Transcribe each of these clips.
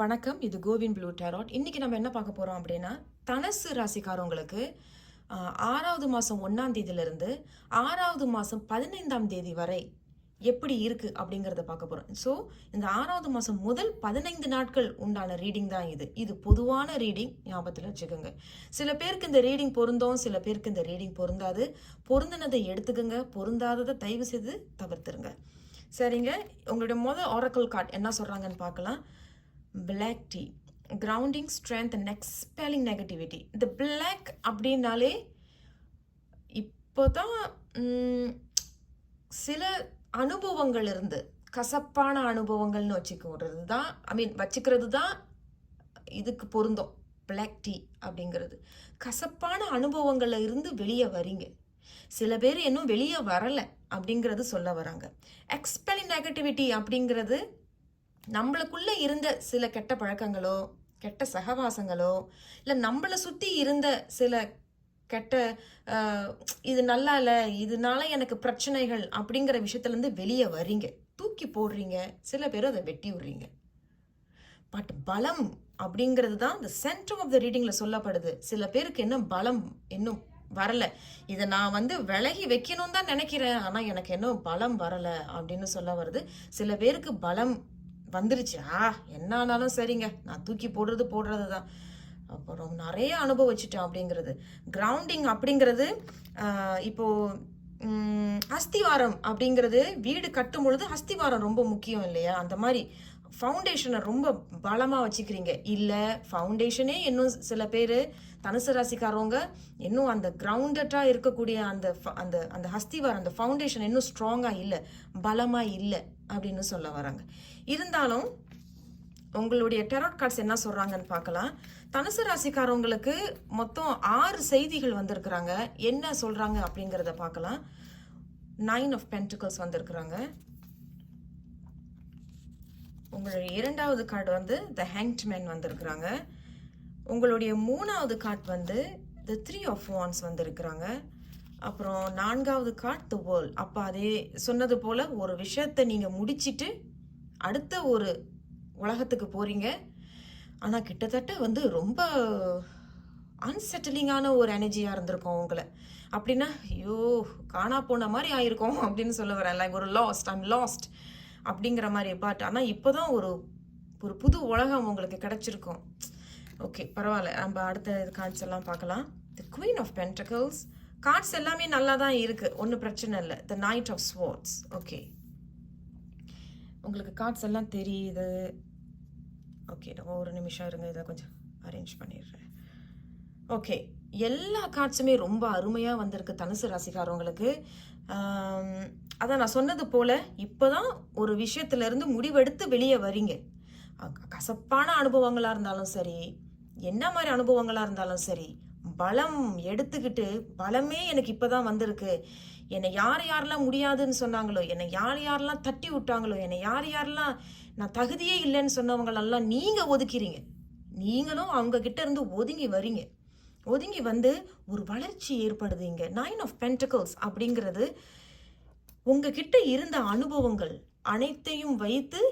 வணக்கம் இது CoWIN blue டேராட். இன்னைக்கு நம்ம என்ன பார்க்க போறோம் அப்படின்னா தனசு ராசிக்காரவங்களுக்கு ஆறாவது மாதம் ஒன்றாம் தேதியிலிருந்து ஆறாவது மாதம் பதினைந்தாம் தேதி வரை எப்படி இருக்கு அப்படிங்கிறத பார்க்க போறோம். ஸோ இந்த ஆறாவது மாதம் முதல் பதினைந்து நாட்கள் உண்டான ரீடிங் தான் இது. இது பொதுவான ரீடிங் ஞாபகத்தில் வச்சுக்கோங்க. சில பேருக்கு இந்த ரீடிங் பொருந்தோம் சில பேருக்கு இந்த ரீடிங் பொருந்தாது. பொருந்தினதை எடுத்துக்கோங்க பொருந்தாததை தயவு செய்து தவிர்த்துருங்க. சரிங்க உங்களுடைய முதல் ஆரக்கல் கார்டு என்ன சொல்றாங்கன்னு பார்க்கலாம். Black tea grounding strength and expelling negativity இந்த பிளாக் அப்படின்னாலே இப்போதான் தான் சில அனுபவங்கள் இருந்து. கசப்பான அனுபவங்கள்னு வச்சுக்கிறது தான் ஐ மீன் வச்சுக்கிறது தான் இதுக்கு பொருந்தும். பிளாக் டீ அப்படிங்கிறது. கசப்பான அனுபவங்களில் இருந்து வெளியே வரீங்க. சில பேர் இன்னும் வெளியே வரலை அப்படிங்கிறது சொல்ல வராங்க. எக்ஸ்பெலிங் நெகட்டிவிட்டி அப்படிங்கிறது நம்மளுக்குள்ளே இருந்த சில கெட்ட பழக்கங்களோ கெட்ட சகவாசங்களோ இல்லை நம்மளை சுற்றி இருந்த சில கெட்ட இது நல்லா இல்லை இதனால எனக்கு பிரச்சனைகள் அப்படிங்கிற விஷயத்துலேருந்து வெளியே வரீங்க தூக்கி போடுறீங்க. சில பேர் அதை வெட்டி விடுறீங்க. பட் பலம் அப்படிங்கிறது தான் இந்த சென்டர் ஆஃப் த ரீடிங்கில் சொல்லப்படுது. சில பேருக்கு என்ன பலம் இன்னும் வரல. இதை நான் வந்து விலகி வைக்கணும் தான் நினைக்கிறேன். ஆனால் எனக்கு இன்னும் பலம் வரலை அப்படின்னு சொல்ல வருது. சில பேருக்கு பலம் வந்துருச்சு. ஆ என்ன ஆனாலும் சரிங்க. நான் தூக்கி போடுறது போடுறது தான் அப்புறம் நிறைய அனுபவிச்சிட்டோம் அப்படிங்கிறது. கிரவுண்டிங் அப்படிங்கிறது இப்போது அஸ்திவாரம் அப்படிங்கிறது வீடு கட்டும் பொழுது அஸ்திவாரம் ரொம்ப முக்கியம் இல்லையா? அந்த மாதிரி ஃபவுண்டேஷனை ரொம்ப பலமாக வச்சுக்கிறீங்க. இல்லை ஃபவுண்டேஷனே இன்னும் சில பேர் தனுசு ராசிக்காரவங்க இன்னும் அந்த கிரவுண்டட்டாக இருக்கக்கூடிய அந்த ஃப- அந்த அந்த ஹஸ்திவாரம் அந்த ஃபவுண்டேஷன் இன்னும் ஸ்ட்ராங்காக இல்லை பலமாக இல்லை. அப்படின்னு சொல்ல வராங்க. இருந்தாலும் உங்களுடைய டெரோட் கார்ட்ஸ் என்ன சொல்றாங்கன்னு பார்க்கலாம். தனுசு ராசிக்காரவங்களுக்கு மொத்தம் ஆறு செய்திகள் வந்திருக்கிறாங்க. என்ன சொல்றாங்க அப்படிங்கிறத பார்க்கலாம். நைன் ஆஃப் பென்டிகல்ஸ் வந்திருக்கிறாங்க. உங்களுடைய இரண்டாவது கார்டு வந்து த ஹேங்ட் மேன் வந்திருக்கிறாங்க. உங்களுடைய மூணாவது கார்டு வந்து த த்ரீ ஆஃப் ஒன்ஸ் வந்திருக்கிறாங்க. அப்புறம் நான்காவது காட் த வேர்ல்ட் அப்போ அதே சொன்னது போல் ஒரு விஷயத்தை நீங்கள் முடிச்சிட்டு அடுத்த ஒரு உலகத்துக்கு போகிறீங்க ஆனால் கிட்டத்தட்ட வந்து ரொம்ப அன்செட்டிலிங்கான ஒரு எனர்ஜியாக இருந்திருக்கும் உங்களை. அப்படின்னா ஐயோ காணா போன மாதிரி ஆயிருக்கும் அப்படின்னு சொல்ல வரேன். லைக் ஒரு லாஸ்ட் ஐம் லாஸ்ட் அப்படிங்கிற மாதிரி பட் ஆனால் இப்போ தான் ஒரு ஒரு புது உலகம் உங்களுக்கு கிடைச்சிருக்கும். ஓகே பரவாயில்ல. நம்ம அடுத்த கார்ட்ஸ் எல்லாம் பார்க்கலாம். The queen of pentacles cards எல்லாமே நல்லா தான் இருக்குது ஒன்றும் பிரச்சனை இல்லை. The knight of swords okay உங்களுக்கு கார்ட்ஸ் எல்லாம் தெரியுது. ஓகே ஒரு நிமிஷம் இருங்க. இதை கொஞ்சம் அரேஞ்ச் பண்ணிடுறேன். ஓகே எல்லா கார்ட்ஸுமே ரொம்ப அருமையாக வந்திருக்கு தனுசு ராசிக்காரவங்களுக்கு. அதான் நான் சொன்னது போல் இப்போ தான் ஒரு விஷயத்துலேருந்து முடிவெடுத்து வெளியே வரீங்க. கசப்பான அனுபவங்களாக இருந்தாலும் சரி என்ன மாதிரி அனுபவங்களாக இருந்தாலும் சரி பலம் எடுத்துக்கிட்டு பலமே எனக்கு இப்போதான் வந்திருக்கு. என்னை யார் யாரெல்லாம் முடியாதுன்னு சொன்னாங்களோ என்னை யார் யாரெல்லாம் தட்டி விட்டாங்களோ என்னை யார் யாரெல்லாம் நான் தகுதியே இல்லைன்னு சொன்னவங்களெல்லாம் நீங்கள் ஒதுக்கிறீங்க. நீங்களும் அவங்க கிட்ட இருந்து ஒதுங்கி வரீங்க. ஒதுங்கி வந்து ஒரு வளர்ச்சி ஏற்படுது இங்கே நைன் ஆஃப் பென்டகல்ஸ் அப்படிங்கிறது உங்ககிட்ட இருந்த அனுபவங்கள் அனைத்தையும் வைத்து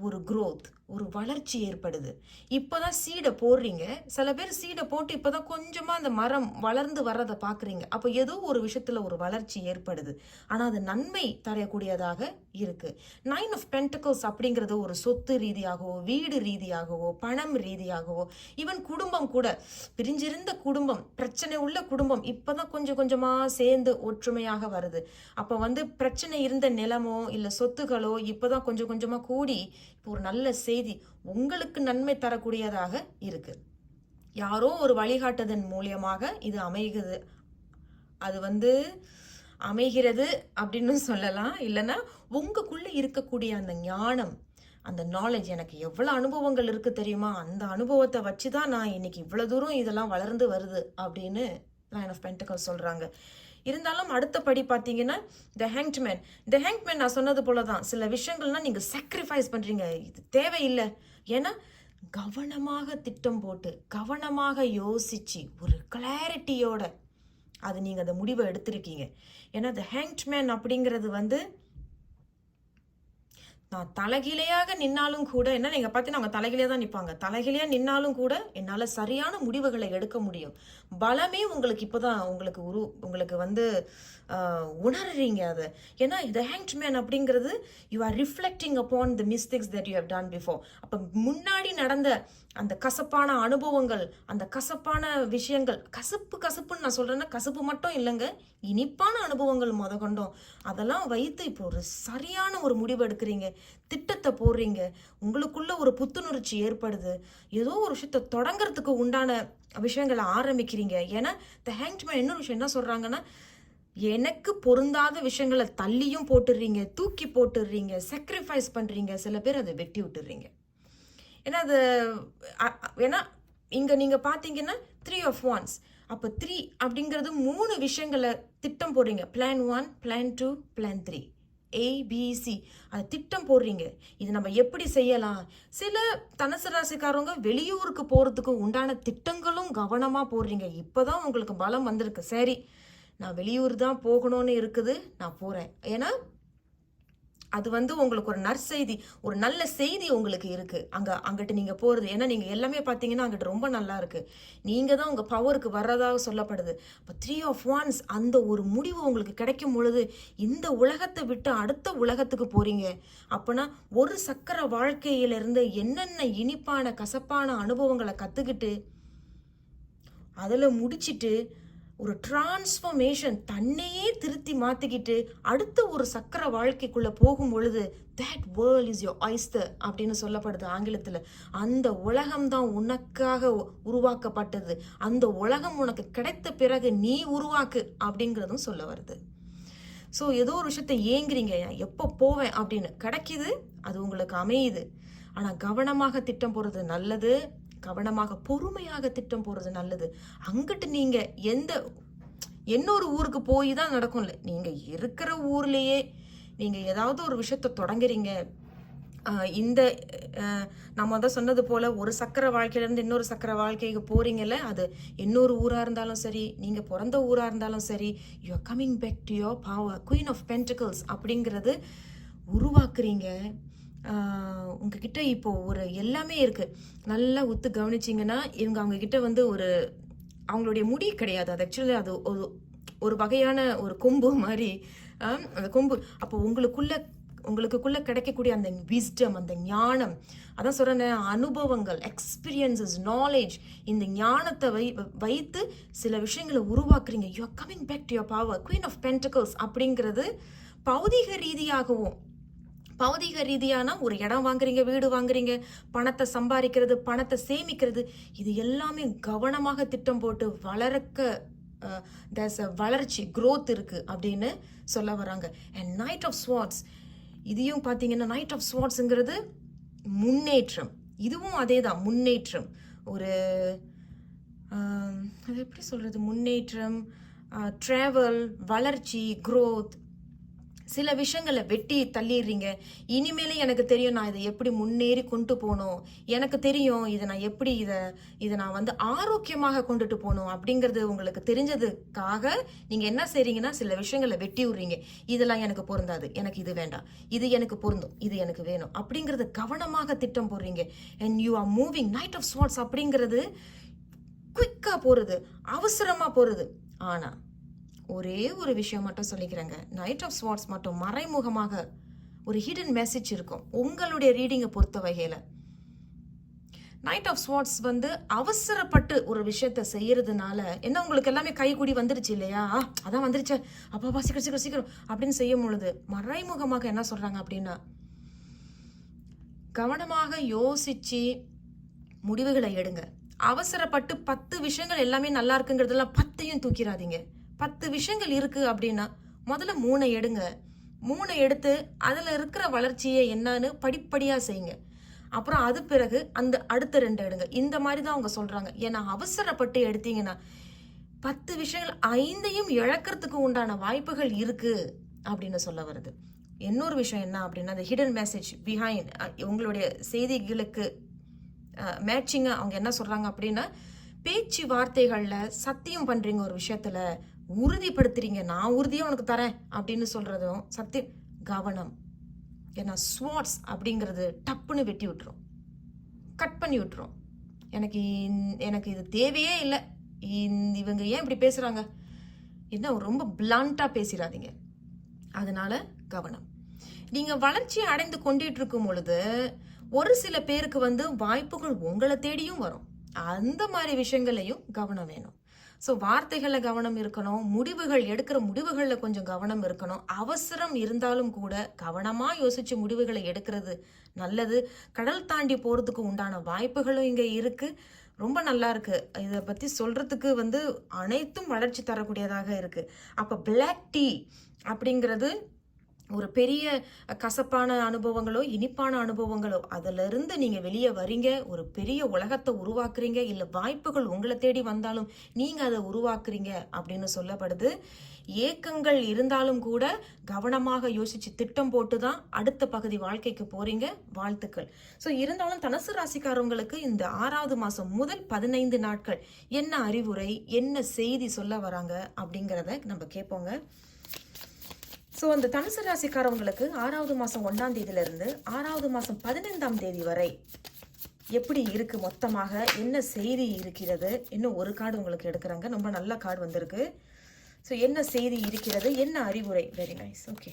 ஒரு க்ரோத் ஒரு வளர்ச்சி ஏற்படுது. இப்போ தான் சீடை போடுறீங்க. சில பேர் சீடை போட்டு இப்போ தான் கொஞ்சமாக அந்த மரம் வளர்ந்து வர்றதை பார்க்குறீங்க அப்போ ஏதோ ஒரு விஷயத்தில் ஒரு வளர்ச்சி ஏற்படுது. ஆனால் அது நன்மை தரக்கூடியதாக இருக்குது நைன் ஆஃப் பென்டகல்ஸ் அப்படிங்கிறது ஒரு சொத்து ரீதியாகவோ வீடு ரீதியாகவோ பணம் ரீதியாகவோ ஈவன் குடும்பம் கூட பிரிஞ்சிருந்த குடும்பம் பிரச்சனை உள்ள குடும்பம் இப்போ தான் கொஞ்சம் கொஞ்சமாக சேர்ந்து ஒற்றுமையாக வருது. அப்போ வந்து பிரச்சனை இருந்த நிலமோ இல்லை சொத்துகளோ இப்போ தான் கொஞ்சம் கொஞ்சமாக கூடி இப்போ ஒரு நல்ல செய்தி உங்களுக்கு நன்மை தரக்கூடியதாக இருக்கு. யாரோ ஒரு வழிகாட்டுதன் மூலியமாக இது அமைகிறது. அது வந்து அமைகிறது அப்படின்னு சொல்லலாம். இல்லைன்னா உங்களுக்குள்ளே இருக்கக்கூடிய அந்த ஞானம் அந்த நாலேஜ் எனக்கு எவ்வளோ அனுபவங்கள் இருக்குது தெரியுமா? அந்த அனுபவத்தை வச்சு தான் நான் இன்னைக்கு இவ்வளோ தூரம் இதெல்லாம் வளர்ந்து வருது அப்படின்னு லைன் ஆஃப் பென்டகல் சொல்கிறாங்க இருந்தாலும் அடுத்த படி பார்த்தீங்கன்னா த ஹேங்க்மேன் த ஹேங்க்மேன் நான் சொன்னது போல தான் சில விஷயங்கள்லாம் நீங்கள் சாக்ரிஃபைஸ் பண்ணுறீங்க இது தேவையில்லை. ஏன்னா கவனமாக திட்டம் போட்டு கவனமாக யோசித்து ஒரு கிளாரிட்டியோட அது நீங்கள் அந்த முடிவை எடுத்திருக்கீங்க. ஏன்னா த ஹேங்க்மேன் அப்படிங்கிறது வந்து நான் தலைகீழையாக நின்னாலும் கூட என்ன நீங்கள் பார்த்தீங்கன்னா அவங்க தலைகீழே தான் நிற்பாங்க தலைகீழையா நின்னாலும் கூட என்னால் சரியான முடிவுகளை எடுக்க முடியும். பலமே உங்களுக்கு இப்போ தான் உங்களுக்கு உரு உங்களுக்கு வந்து உணர்றீங்க அது. ஏன்னா த ஹேங்க்மேன் அப்படிங்கிறது you are reflecting upon the mistakes that you have done before அப்போ முன்னாடி நடந்த அந்த கசப்பான அனுபவங்கள் அந்த கசப்பான விஷயங்கள் கசப்பு கசப்புன்னு நான் சொல்கிறேன்னா கசப்பு மட்டும் இல்லைங்க இனிப்பான அனுபவங்கள் முத கொண்டோம். அதெல்லாம் வைத்து இப்போ ஒரு சரியான ஒரு முடிவு எடுக்கிறீங்க. திட்டத்தை போடுறீங்க. உங்களுக்குள்ள ஒரு புத்துணர்ச்சி ஏற்படுது. ஏதோ ஒரு விஷயத்தை தொடங்குறதுக்கு உண்டான விஷயங்களை ஆரம்பிக்கிறீங்க. ஏன்னா த ஹேங்க்மேன் இன்னொரு விஷயம் என்ன சொல்கிறாங்கன்னா எனக்கு பொருந்தாத விஷயங்களை தள்ளியும் போட்டுடுறீங்க தூக்கி போட்டுடுறீங்க சாக்ரிஃபைஸ் பண்ணுறீங்க சில பேர் அதை வெட்டி விட்டுடுறீங்க ஏன்னா அது ஏன்னா இங்கே நீங்கள் பார்த்தீங்கன்னா த்ரீ ஆஃப் ஒன்ஸ் அப்போ த்ரீ அப்படிங்கிறது மூணு விஷயங்களை திட்டம் போடுறீங்க. Plan one plan two plan three ABC அது திட்டம் போடுறீங்க. இது நம்ம எப்படி செய்யலாம்? சில தனுசு ராசிக்காரவங்க வெளியூருக்கு போகிறதுக்கு உண்டான திட்டங்களும் கவனமாக போடுறீங்க. இப்போ தான் உங்களுக்கு பலம் வந்திருக்கு. சரி நான் வெளியூர் தான் போகணும்னு இருக்குது. நான் போகிறேன் ஏன்னா அது வந்து உங்களுக்கு ஒரு நற்செய்தி ஒரு நல்ல செய்தி உங்களுக்கு இருக்குது அங்கே அங்கிட்டு நீங்கள் போகிறது ஏன்னா நீங்கள் எல்லாமே பார்த்தீங்கன்னா அங்கிட்டு ரொம்ப நல்லா இருக்குது நீங்கள் தான் உங்கள் பவருக்கு வர்றதாக சொல்லப்படுது. இப்போ த்ரீ ஆஃப் ஒன்ஸ் அந்த ஒரு முடிவு உங்களுக்கு கிடைக்கும் பொழுது இந்த உலகத்தை விட்டு அடுத்த உலகத்துக்கு போகிறீங்க அப்போனா ஒரு சக்கர வாழ்க்கையிலிருந்து என்னென்ன இனிப்பான கசப்பான அனுபவங்களை கற்றுக்கிட்டு அதில் முடிச்சுட்டு ஒரு டிரான்ஸ்ஃபர்மேஷன் தன்னையே திருத்தி மாற்றிக்கிட்டு அடுத்த ஒரு சக்கர வாழ்க்கைக்குள்ளே போகும் பொழுது that world is your oyster அப்படின்னு சொல்லப்படுது ஆங்கிலத்தில். அந்த உலகம் தான் உனக்காக உருவாக்கப்பட்டது. அந்த உலகம் உனக்கு கிடைத்த பிறகு நீ உருவாக்கு அப்படிங்கிறதும் சொல்ல வருது. ஸோ ஏதோ ஒரு விஷயத்தை ஏங்குறீங்க. எப்போ போவேன்? அப்படின்னு. கிடைக்கிது. அது உங்களுக்கு அமையுது. ஆனால் கவனமாக திட்டம் போடுறது நல்லது. கவனமாக பொறுமையாக திட்டம் போடுறது நல்லது. அங்கிட்டு நீங்கள் எந்த இன்னொரு ஊருக்கு போய் தான் நடக்கும்ல. நீங்கள் இருக்கிற ஊர்லேயே நீங்கள் ஏதாவது ஒரு விஷயத்த தொடங்குறீங்க. இந்த நம்ம தான் சொன்னது போல ஒரு சக்கர வாழ்க்கையில இருந்து இன்னொரு சக்கர வாழ்க்கைக்கு போகிறீங்கல்ல அது இன்னொரு ஊராக இருந்தாலும் சரி நீங்கள் பிறந்த ஊராக இருந்தாலும் சரி you are coming back to your power queen of pentacles அப்படிங்கிறது உருவாக்குறீங்க. உங்ககிட்ட இப்போ ஒரு எல்லாமே இருக்கு. நல்லா ஒத்து கவனிச்சிங்கன்னா இவங்க அவங்க கிட்ட வந்து ஒரு அவங்களுடைய முடி கிடையாது. அது ஆக்சுவலி அது ஒரு ஒரு வகையான ஒரு கொம்பு மாதிரி. அந்த கொம்பு. அப்போ உங்களுக்குள்ள உங்களுக்குள்ளே கிடைக்கக்கூடிய அந்த விஸ்டம் அந்த ஞானம் அதான் சொல்கிறேன் அனுபவங்கள் எக்ஸ்பீரியன்சஸ் நாலேஜ் இந்த ஞானத்தை வை வைத்து சில விஷயங்களை உருவாக்குறீங்க. You are coming back to your power queen of pentacles அப்படிங்கிறது பௌதிக ரீதியாகவும் பௌதிக ரீதியான ஒரு இடம் வாங்குறீங்க வீடு வாங்குறீங்க பணத்தை சம்பாதிக்கிறது பணத்தை சேமிக்கிறது இது எல்லாமே கவனமாக திட்டம் போட்டு வளர்க்க தஸ் அ வளர்ச்சி க்ரோத் இருக்குது அப்படின்னு சொல்ல வராங்க. அண்ட் நைட் ஆஃப் ஸ்வாட்ஸ் இதையும் பார்த்தீங்கன்னா நைட் ஆஃப் ஸ்வாட்ஸுங்கிறது முன்னேற்றம். இதுவும் அதே தான் முன்னேற்றம். ஒரு அது எப்படி சொல்கிறது முன்னேற்றம் ட்ராவல் வளர்ச்சி க்ரோத் சில விஷயங்களை வெட்டி தள்ளிடுறீங்க. இனிமேலே எனக்கு தெரியும் நான் இதை எப்படி முன்னேறி கொண்டு போகணும். எனக்கு தெரியும் இதை நான் எப்படி இதை இதை நான் வந்து ஆரோக்கியமாக கொண்டுட்டு போகணும் அப்படிங்கிறது உங்களுக்கு தெரிஞ்சதுக்காக நீங்கள் என்ன செய்றீங்கன்னா சில விஷயங்களை வெட்டி விடுறீங்க. இதெல்லாம் எனக்கு பொருந்தாது. எனக்கு இது வேண்டாம். இது எனக்கு பொருந்தும். இது எனக்கு வேணும் அப்படிங்கிறது கவனமாக திட்டம் போடுறீங்க. And you are moving knight of swords அப்படிங்கிறது குயிக்காக போகிறது அவசரமாக போகிறது ஆனால் ஒரே ஒரு விஷயம் மட்டும் சொல்லிக்கிறேங்க. நைட் ஆஃப் ஸ்வாட்ஸ் மட்டும் மறைமுகமாக ஒரு ஹிடன் மெசேஜ் இருக்கும். உங்களுடைய ரீடிங்கை பொறுத்த வகையில். நைட் ஆஃப் ஸ்வாட்ஸ் வந்து அவசரப்பட்டு ஒரு விஷயத்த செய்யறதுனால என்ன உங்களுக்கு எல்லாமே கைகூடி வந்துருச்சு இல்லையா? அதான் வந்துருச்சு. அப்பா சீக்கிரம் சீக்கிரம் சீக்கிரம் அப்படின்னு செய்யும் பொழுது மறைமுகமாக என்ன சொல்கிறாங்க அப்படின்னா கவனமாக யோசித்து முடிவுகளை எடுங்க. அவசரப்பட்டு பத்து விஷயங்கள் எல்லாமே நல்லா இருக்குங்கிறதுலாம் பத்தையும் தூக்கிடாதீங்க. பத்து விஷயங்கள் இருக்குது அப்படின்னா முதல்ல மூணை எடுங்க. மூணை எடுத்து அதில் இருக்கிற வளர்ச்சியை என்னன்னு படிப்படியாக செய்யுங்க. அப்புறம் அது பிறகு அந்த அடுத்த ரெண்டு எடுங்க. இந்த மாதிரி தான் அவங்க சொல்கிறாங்க ஏன்னா அவசரப்பட்டு எடுத்தீங்கன்னா பத்து விஷயங்கள் ஐந்தையும் இழக்கிறதுக்கு உண்டான வாய்ப்புகள் இருக்குது அப்படின்னு சொல்ல வருது. இன்னொரு விஷயம் என்ன அப்படின்னா அந்த ஹிடன் மெசேஜ் பிஹைண்ட் உங்களுடைய செய்திகளுக்கு மேட்சிங்காக அவங்க என்ன சொல்கிறாங்க அப்படின்னா பேச்சு வார்த்தைகளில் சத்தியம் பண்ணுறீங்க ஒரு விஷயத்தில். உறுதிப்படுத்துறீங்க. நான் உறுதியாக உனக்கு தரேன் அப்படின்னு சொல்கிறதும் சத்தியம். கவனம். ஏன்னா ஸ்வாட்ஸ் அப்படிங்கிறது டப்புன்னு வெட்டி விட்டுரும். கட் பண்ணி விட்டுரும். எனக்கு எனக்கு இது தேவையே இல்லை. இவங்க ஏன் இப்படி பேசுகிறாங்க என்ன ரொம்ப பிளான்ட்டாக பேசிடாதீங்க அதனால கவனம். நீங்கள் வளர்ச்சி அடைந்து கொண்டிட்டு இருக்கும் பொழுது ஒரு சில பேருக்கு வந்து வாய்ப்புகள் உங்களை தேடியும் வரும். அந்த மாதிரி விஷயங்களையும் கவனம் வேணும். ஸோ வார்த்தைகளில் கவனம் இருக்கணும் முடிவுகள் எடுக்கிற முடிவுகளில் கொஞ்சம் கவனம் இருக்கணும். அவசரம் இருந்தாலும் கூட கவனமாக யோசித்து முடிவுகளை எடுக்கிறது நல்லது. கடல் தாண்டி போகிறதுக்கு உண்டான வாய்ப்புகளும் இங்கே இருக்குது ரொம்ப நல்லா இருக்கு. இதை பற்றி சொல்கிறதுக்கு வந்து அனைத்தும் வளர்ச்சி தரக்கூடியதாக இருக்குது அப்போ பிளாக் டீ அப்படிங்கிறது ஒரு பெரிய கசப்பான அனுபவங்களோ இனிப்பான அனுபவங்களோ அதிலிருந்து நீங்கள் வெளியே வரீங்க ஒரு பெரிய உலகத்தை உருவாக்குறீங்க இல்லை வாய்ப்புகள் உங்களை தேடி வந்தாலும் நீங்கள் அதை உருவாக்குறீங்க அப்படின்னு சொல்லப்படுது. ஏக்கங்கள் இருந்தாலும் கூட கவனமாக யோசித்து திட்டம் போட்டு தான் அடுத்த பகுதி வாழ்க்கைக்கு போகிறீங்க வாழ்த்துக்கள். ஸோ இருந்தாலும் தனசு ராசிக்காரவங்களுக்கு இந்த ஆறாவது மாதம் முதல் பதினைந்து நாட்கள் என்ன அறிவுரை என்ன செய்தி சொல்ல வராங்க அப்படிங்கிறத நம்ம கேட்போங்க ஸோ அந்த தனுசு ராசிக்காரவங்களுக்கு ஆறாவது மாதம் ஒன்றாம் தேதியிலிருந்து ஆறாவது மாதம் பதினைந்தாம் தேதி வரை எப்படி இருக்கு மொத்தமாக? என்ன செய்தி இருக்கிறது? இன்னும் ஒரு கார்டு உங்களுக்கு எடுக்கிறாங்க. ரொம்ப நல்ல கார்டு வந்திருக்கு. ஸோ என்ன செய்தி இருக்கிறது? என்ன அறிவுரை? Very nice okay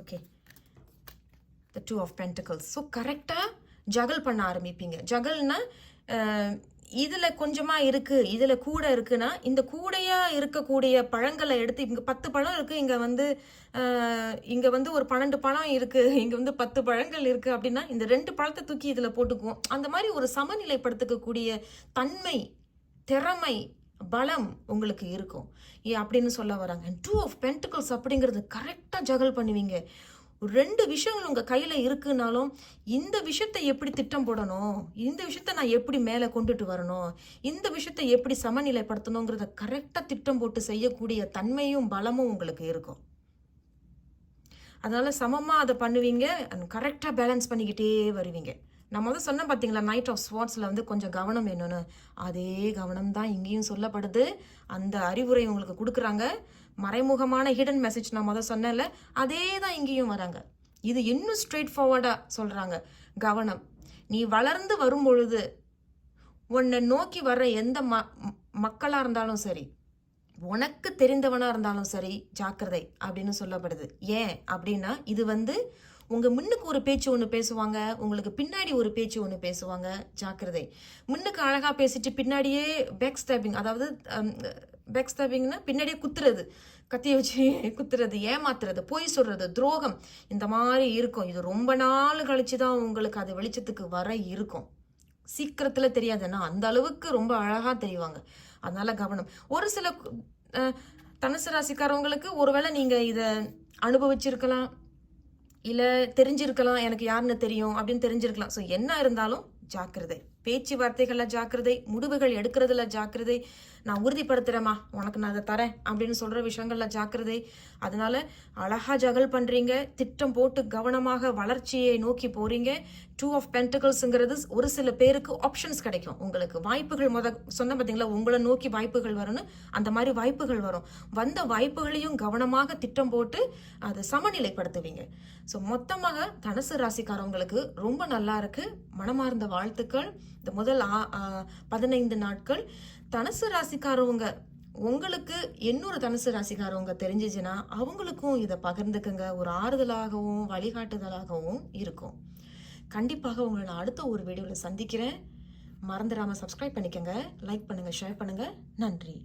okay the two of pentacles so கரெக்டாக ஜகல் பண்ண ஆரம்பிப்பீங்க. ஜகல்னா இதில் கொஞ்சமாக இருக்குது இதில் கூட இருக்குன்னா இந்த கூடையாக இருக்கக்கூடிய பழங்களை எடுத்து இங்கே பத்து பழம் இருக்குது இங்கே வந்து இங்கே வந்து ஒரு பன்னெண்டு பழம் இருக்குது இங்கே வந்து பத்து பழங்கள் இருக்குது அப்படின்னா இந்த ரெண்டு பழத்தை தூக்கி இதில் போட்டுக்குவோம். அந்த மாதிரி ஒரு சமநிலைப்படுத்தக்கூடிய தன்மை திறமை பலம் உங்களுக்கு இருக்கும். ஏ அப்படின்னு சொல்ல வராங்க. டூ ஆஃப் பென்டிகல்ஸ் அப்படிங்கிறது கரெக்டாக ஜகல் பண்ணுவீங்க. ரெண்டு விஷயங்கள் உங்கள் கையில் இருக்குனாலும் இந்த விஷயத்தை எப்படி திட்டம் போடணும்? இந்த விஷயத்தை நான் எப்படி மேலே கொண்டுட்டு வரணும்? இந்த விஷயத்தை எப்படி சமநிலைப்படுத்தணுங்கிறத கரெக்டாக திட்டம் போட்டு செய்யக்கூடிய தன்மையும் பலமும் உங்களுக்கு இருக்கும். அதனால் சமமாக அதை பண்ணுவீங்க கரெக்டாக பேலன்ஸ் பண்ணிக்கிட்டே வருவீங்க. நான் வந்து சொன்னேன் பார்த்தீங்களா நைட் ஆஃப் ஸ்வாட்ஸில் வந்து கொஞ்சம் கவனம் வேணும்னு. அதே கவனம் தான் இங்கேயும் சொல்லப்படுது. அந்த அறிவுரை உங்களுக்கு கொடுக்குறாங்க. மறைமுகமான ஹிடன் மெசேஜ் நான் முதல் சொன்னேன்ல அதே தான் இங்கேயும் வராங்க. இது இன்னும் ஸ்ட்ரெயிட் ஃபார்வர்டாக சொல்கிறாங்க கவனம். நீ வளர்ந்து வரும் பொழுது உன்னை நோக்கி வர்ற எந்த ம மக்களாக இருந்தாலும் சரி உனக்கு தெரிந்தவனாக இருந்தாலும் சரி ஜாக்கிரதை அப்படின்னு சொல்லப்படுது. ஏன் அப்படின்னா இது வந்து உங்கள் முன்னுக்கு ஒரு பேச்சு ஒன்று பேசுவாங்க உங்களுக்கு பின்னாடி ஒரு பேச்சு ஒன்று பேசுவாங்க ஜாக்கிரதை. முன்னுக்கு அழகாக பேசிட்டு பின்னாடியே பேக் ஸ்டாப்பிங் அதாவது பேக் ஸ்டாப்பிங்னா பின்னாடியே குத்துறது. கத்தியை வச்சு குத்துறது ஏமாத்துறது பொய் சொல்றது துரோகம். இந்த மாதிரி இருக்கும். இது ரொம்ப நாள் கழிச்சு தான் உங்களுக்கு அது வெளிச்சத்துக்கு வர இருக்கும். சீக்கிரத்தில் தெரியாதுன்னா அந்த அளவுக்கு ரொம்ப அழகாக தெரிவாங்க. அதனால கவனம். ஒரு சில தனுசு ராசிக்காரவங்களுக்கு ஒருவேளை நீங்கள் இதை அனுபவிச்சிருக்கலாம். இல்லை தெரிஞ்சிருக்கலாம் எனக்கு யாருன்னு தெரியும் அப்படின்னு தெரிஞ்சிருக்கலாம். ஸோ என்ன இருந்தாலும் ஜாக்கிரதை. பேச்சுவார்த்தைகளில் ஜாக்கிரதை முடிவுகள் எடுக்கிறதுல ஜாக்கிரதை. நான் உறுதிப்படுத்துகிறேம்மா உனக்கு நான் அதை தரேன் அப்படின்னு சொல்கிற விஷயங்களில் ஜாக்கிரதை. அதனால் அழகா ஜகல் பண்ணுறீங்க திட்டம் போட்டு கவனமாக வளர்ச்சியை நோக்கி போகிறீங்க டூ ஆஃப் பென்டகல்ஸுங்கிறது ஒரு சில பேருக்கு ஆப்ஷன்ஸ் கிடைக்கும். உங்களுக்கு வாய்ப்புகள் முத சொன்ன பார்த்தீங்களா உங்களை நோக்கி வாய்ப்புகள் வரும்னு அந்த மாதிரி வாய்ப்புகள் வரும். வந்த வாய்ப்புகளையும் கவனமாக திட்டம் போட்டு அதை சமநிலைப்படுத்துவீங்க. ஸோ மொத்தமாக தனுசு ராசிக்காரவங்களுக்கு ரொம்ப நல்லா இருக்குது மனமார்ந்த வாழ்த்துக்கள். இந்த முதல் பதினைந்து நாட்கள். தனுசு ராசிக்காரவங்க உங்களுக்கு இன்னொரு தனுசு ராசிக்காரவங்க தெரிஞ்சிச்சுன்னா அவங்களுக்கும் இதை பகிர்ந்துக்குங்க. ஒரு ஆறுதலாகவும் வழிகாட்டுதலாகவும் இருக்கும். கண்டிப்பாக உங்களை நான் அடுத்த ஒரு வீடியோவில் சந்திக்கிறேன். மறந்துடாமல் சப்ஸ்கிரைப் பண்ணிக்கோங்க. லைக் பண்ணுங்கள் ஷேர் பண்ணுங்கள் நன்றி.